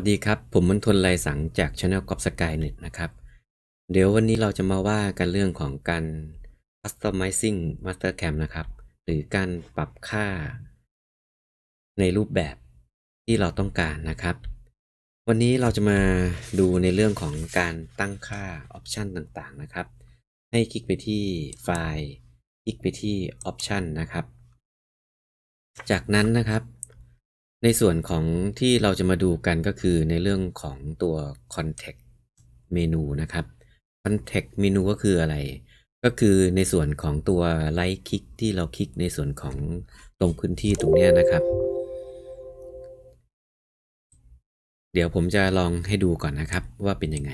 วัสดีครับ ผมมนทนไลสังจาก Channel กอบสกายเน็ตนะครับ เดี๋ยววันนี้เราจะมาว่ากันเรื่องของการ customizing master cam นะครับ หรือการปรับค่า ในรูปแบบที่เราต้องการนะครับ วันนี้เราจะมาดูในเรื่องของการตั้งค่าออปชันต่างๆนะครับ ให้คลิกไปที่ไฟล์ คลิกไปที่ออปชันนะครับ จากนั้นนะครับ ในส่วนของที่เราจะมาดูกันก็คือในเรื่องของตัว context menu นะครับ context menu ก็คืออะไร ก็คือในส่วนของตัว right click ที่เราคลิกในส่วนของตรงพื้นที่ตรงนี้นะครับ เดี๋ยวผมจะลองให้ดูก่อนนะครับว่าเป็นยังไง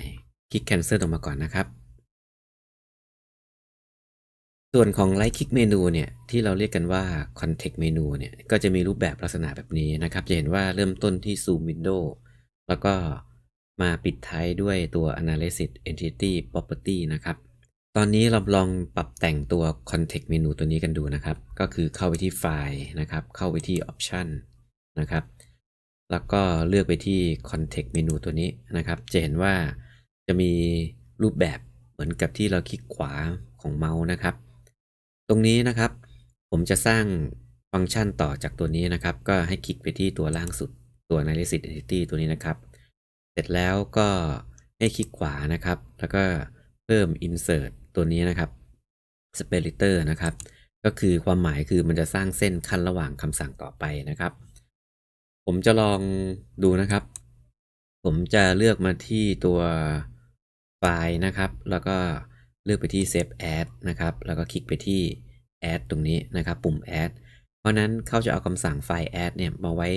คลิก cancel ออกมาก่อนนะครับ ส่วนของ right click menu เนี่ยที่เราเรียกกันว่า context menu เนี่ยก็จะมีรูปแบบลักษณะแบบนี้นะครับ จะเห็นว่าเริ่มต้นที่ zoom window แล้วก็มาปิดท้ายด้วยตัว analysis entity property นะครับ ตอนนี้เราลองปรับแต่งตัว context menu ตัวนี้กันดูนะครับ ก็คือเข้าไปที่ไฟล์นะครับ เข้าไปที่ option นะครับ แล้วก็เลือกไปที่ context menu ตัวนี้นะครับ จะเห็นว่าจะมีรูปแบบเหมือนกับที่เราคลิกขวาของเมาส์นะครับ ตรงนี้นะครับ ผมจะสร้างฟังก์ชันต่อจากตัวนี้นะครับ ก็ให้คลิกไปที่ตัวล่างสุดตัว analysis entity ตัวนี้นะครับ เสร็จแล้วก็ให้คลิกขวานะครับ แล้วก็เพิ่ม insert ตัวนี้นะครับ splitter นะครับ ก็คือความหมายคือมันจะสร้างเส้นขั้นระหว่างคำสั่งต่อไปนะครับ ผมจะลองดูนะครับ ผมจะเลือกมาที่ตัวไฟล์นะครับ แล้วก็ เลือกไปที่ save as นะครับ แล้วก็คลิกไปที่ add ตรงนี้นะครับ ปุ่ม add เพราะนั้นเขาจะเอาคำสั่งไฟล์ add เนี่ยมาไว้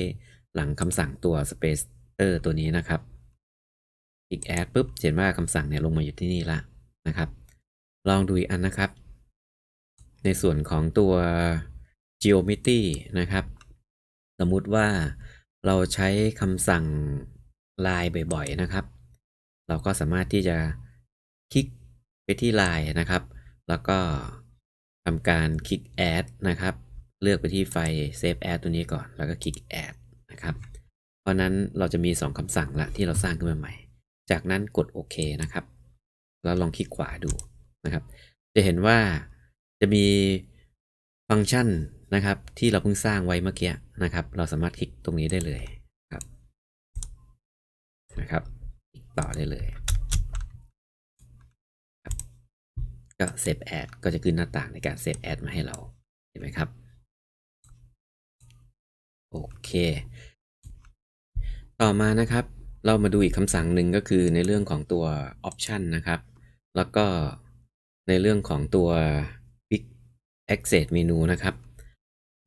หลังคำสั่งตัว spacer ตัวนี้นะครับคลิก add ปุ๊บเห็นว่าคำสั่งเนี่ยลงมาอยู่ที่นี่ละนะครับ ลองดูอีกอันนะครับ ในส่วนของตัว geometry นะครับ สมมุติว่าเราใช้คำสั่ง line บ่อยๆนะครับ เราก็สามารถที่จะคลิก ไปที่ line นะครับ แล้วก็ทำการคลิก add นะครับ เลือกไปที่ไฟล์ save as ตัวนี้ก่อน แล้วก็คลิก add นะครับ เพราะนั้นเราจะมี 2คำสั่งละที่เราสร้างขึ้นมาใหม่ จากนั้นกดโอเคนะครับ แล้วลองคลิกขวาดูนะครับ จะเห็นว่าจะมีฟังก์ชันนะครับ ที่เราเพิ่งสร้างไว้เมื่อกี้นะครับ เราสามารถคลิกตรงนี้ได้เลยครับนะครับ ต่อได้เลยครับ ก็เซฟแอดก็จะขึ้นหน้าต่างในการเซฟแอดมาให้เรา เห็นไหมครับ โอเค ต่อมานะครับ เรามาดูอีกคำสั่งหนึ่งก็คือในเรื่องของตัว option นะครับ แล้วก็ในเรื่องของตัว Big Access Menu นะครับ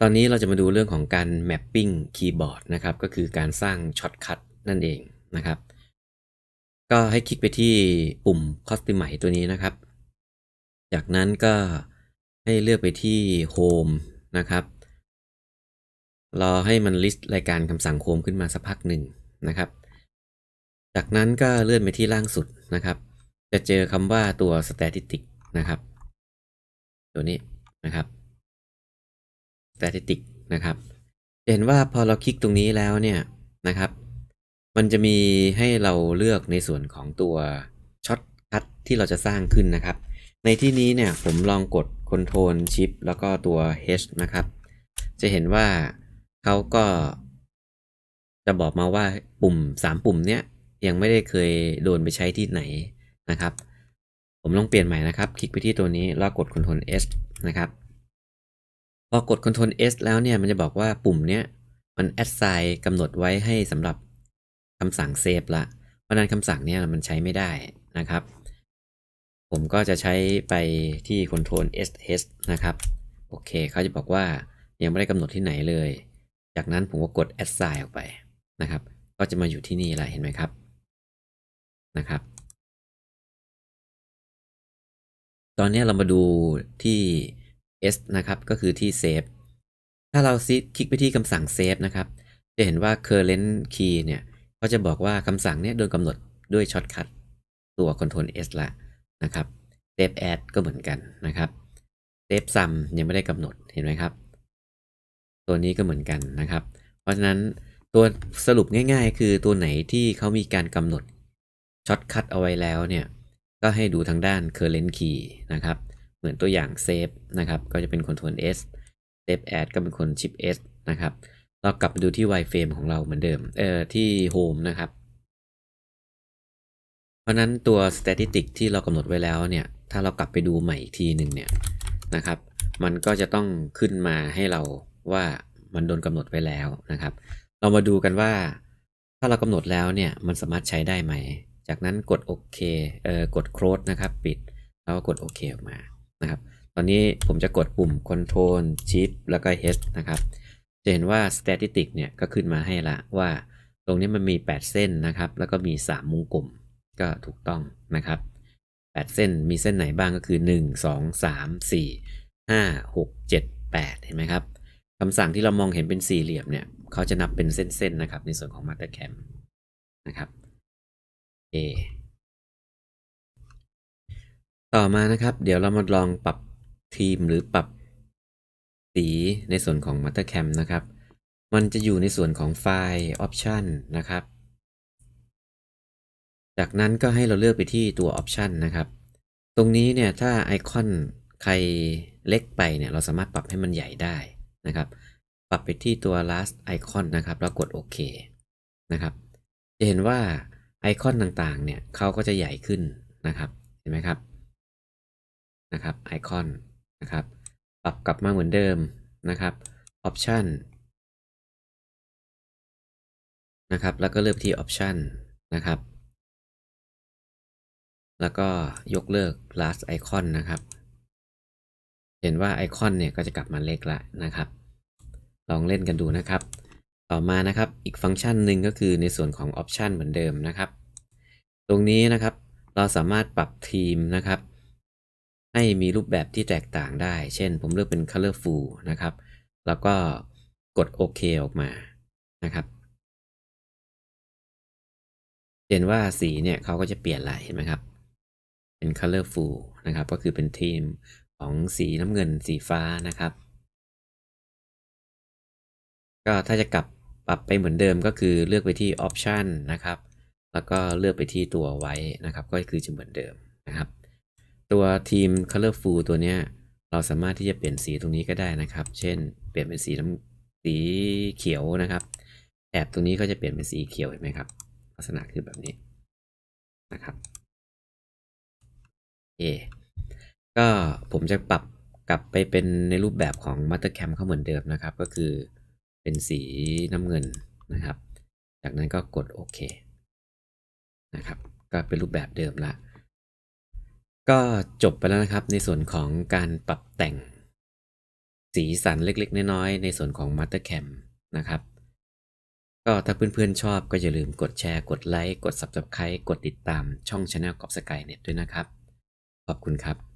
ตอนนี้เราจะมาดูเรื่องของการ mapping keyboard นะครับ ก็คือการสร้างช็อตคัทนั่นเองนะครับ ก็ให้คลิกไปที่ปุ่ม Customize ตัวนี้นะครับ จากนั้นก็ให้เลือกไปที่ Home นะครับรอให้มัน list รายการคำสั่ง Home ขึ้นมาสักพักหนึ่งนะครับ จากนั้นก็เลื่อนไปที่ล่างสุดนะครับ จะเจอคำว่าตัว static นะครับ ตัวนี้นะครับ static นะครับจะเห็นว่าพอเราคลิกตรงนี้แล้วเนี่ยนะครับ มันจะมีให้เราเลือกในส่วนของตัวช็อตคัทที่เราจะสร้างขึ้นนะครับ ในที่นี้เนี่ยผมลองกด Ctrl Shift แล้วก็ตัว H นะครับ จะเห็นว่าเขาก็ จะบอกมาว่าปุ่ม 3 ปุ่มเนี้ยยังไม่ได้เคยโดนไปใช้ที่ไหนนะครับ ผมลองเปลี่ยนใหม่นะครับ คลิกไปที่ตัวนี้แล้วกด Ctrl S นะครับ พอกด Ctrl S แล้วเนี่ยมันจะบอกว่าปุ่มเนี้ยมัน assign กำหนดไว้ให้สำหรับคำสั่งเซฟละ เพราะนั้นคำสั่งเนี้ยมันใช้ไม่ได้นะครับ ผมก็จะใช้ไปที่ Ctrl S H นะครับ โอเคเขาจะบอกว่ายังไม่ได้กำหนดที่ไหนเลย จากนั้นผมก็กด assign ออกไปนะครับ ก็จะมาอยู่ที่นี่แหละเห็นไหมครับนะครับ ตอนนี้เรามาดูที่ S นะครับ ก็คือที่ Save ถ้าเราซิคลิกไปที่คำสั่ง Save นะครับ จะเห็นว่า current key เนี่ยก็จะบอกว่าคำสั่งเนี้ยโดนกำหนดด้วยช็อตคัทตัว Ctrl S ละ นะครับ Save as ก็เหมือนกันนะครับ Save sum ยังไม่ได้กำหนดเห็นไหมครับ ตัวนี้ก็เหมือนกันนะครับ เพราะฉะนั้นตัวสรุปง่าย ๆ คือตัวไหนที่เขามีการกำหนดช็อตคัทเอาไว้แล้วเนี่ยก็ให้ดูทางด้าน current key นะครับ เหมือนตัวอย่าง save นะครับ ก็จะเป็น control S save as ก็เป็น control shift S นะครับ เรากลับไปดูที่ wireframe ของเราเหมือนเดิม เอ่อ ที่ home นะครับ ราะนั้นตัว static ที่เรากำหนดไว้แล้วเนี่ย ถ้าเรากลับไปดูใหม่อีกทีหนึ่งเนี่ยนะครับ มันก็จะต้องขึ้นมาให้เราว่ามันโดนกำหนดไว้แล้วนะครับ เรามาดูกันว่า ถ้าเรากำหนดแล้วเนี่ย มันสามารถใช้ได้ไหม จากนั้นกดโอเคเอ่อกด close นะครับ ปิด แล้วกดโอเคออกมานะครับ ตอนนี้ผมจะกดปุ่ม Control Shift แล้วก็ H นะครับ จะเห็นว่า static เนี่ยก็ขึ้นมาให้ละว่า ตรงนี้มันมี 8 เส้นนะครับ แล้วก็มี3มุมกลม ก็ถูกต้องนะครับ 8 เส้นมีเส้นไหนบ้างก็คือ 1 2 3 4 5 6 7 8 เห็นไหมครับคำสั่งที่เรามองเห็นเป็นสี่เหลี่ยมเนี่ยเขาจะนับเป็นเส้นๆนะครับ ในส่วนของ Mastercam นะครับ A ต่อมานะครับ เดี๋ยวเรามาลองปรับทีมหรือปรับสีในส่วนของ Mastercam นะครับ มันจะอยู่ในส่วนของไฟล์ Option นะครับ จากนั้นก็ให้เราเลือกไปที่ตัว Option นะครับ ตรงนี้เนี่ยถ้าไอคอนใครเล็กไปเนี่ยเราสามารถปรับให้มันใหญ่ได้นะครับ ปรับไปที่ตัว last icon นะครับ แล้วกดโอเคนะครับ จะเห็นว่าไอคอนต่างๆ เนี่ยเขาก็จะใหญ่ขึ้นนะครับ เห็นไหมครับ นะครับ ไอคอนนะครับ ปรับกลับมาเหมือนเดิมนะครับ Option นะครับ แล้วก็เลือกที่ Option นะครับ แล้วก็ยกเลิก last icon นะครับ เห็นว่าไอคอนเนี่ยก็จะกลับมาเล็กละนะครับ ลองเล่นกันดูนะครับ ต่อมานะครับอีกฟังก์ชันหนึ่งก็คือในส่วนของ Option เหมือนเดิมนะครับ ตรงนี้นะครับเราสามารถปรับทีมนะครับ ให้มีรูปแบบที่แตกต่างได้ เช่น ผมเลือกเป็น colorful นะครับ แล้วก็กดโอเคออกมานะครับเห็นว่าสีเนี่ยเขาก็จะเปลี่ยนละเห็นไหมครับ เป็น colorful นะครับ ก็คือเป็นทีมของสีน้ำเงินสีฟ้านะครับ ก็ถ้าจะกลับปรับไปเหมือนเดิมก็คือเลือกไปที่ option นะครับ แล้วก็เลือกไปที่ตัวไว้นะครับ ก็คือจะเหมือนเดิมนะครับ ตัวทีม colorful ตัวเนี้ยเราสามารถที่จะเปลี่ยนสีตรงนี้ก็ได้นะครับ เช่น เปลี่ยนเป็นสีน้ำสีเขียวนะครับแถบตรงนี้ก็จะเปลี่ยนเป็นสีเขียวเห็นไหมครับ ลักษณะคือแบบนี้นะครับ เค ก็ผมจะปรับกลับไปเป็นในรูปแบบของ Mastercam เขาเหมือนเดิมนะครับ ก็คือเป็นสีน้ำเงินนะครับ จากนั้นก็กดโอเคนะครับ ก็เป็นรูปแบบเดิมละ ก็จบไปแล้วนะครับ ในส่วนของการปรับแต่งสีสันเล็กๆ น้อยๆ ในส่วนของ Mastercam นะครับ ก็ถ้าเพื่อนๆชอบก็อย่าลืมกดแชร์ กดไลค์ กด Subscribe กดติดตามช่อง Channel กอบสกายเน็ตด้วยนะครับ ขอบคุณครับ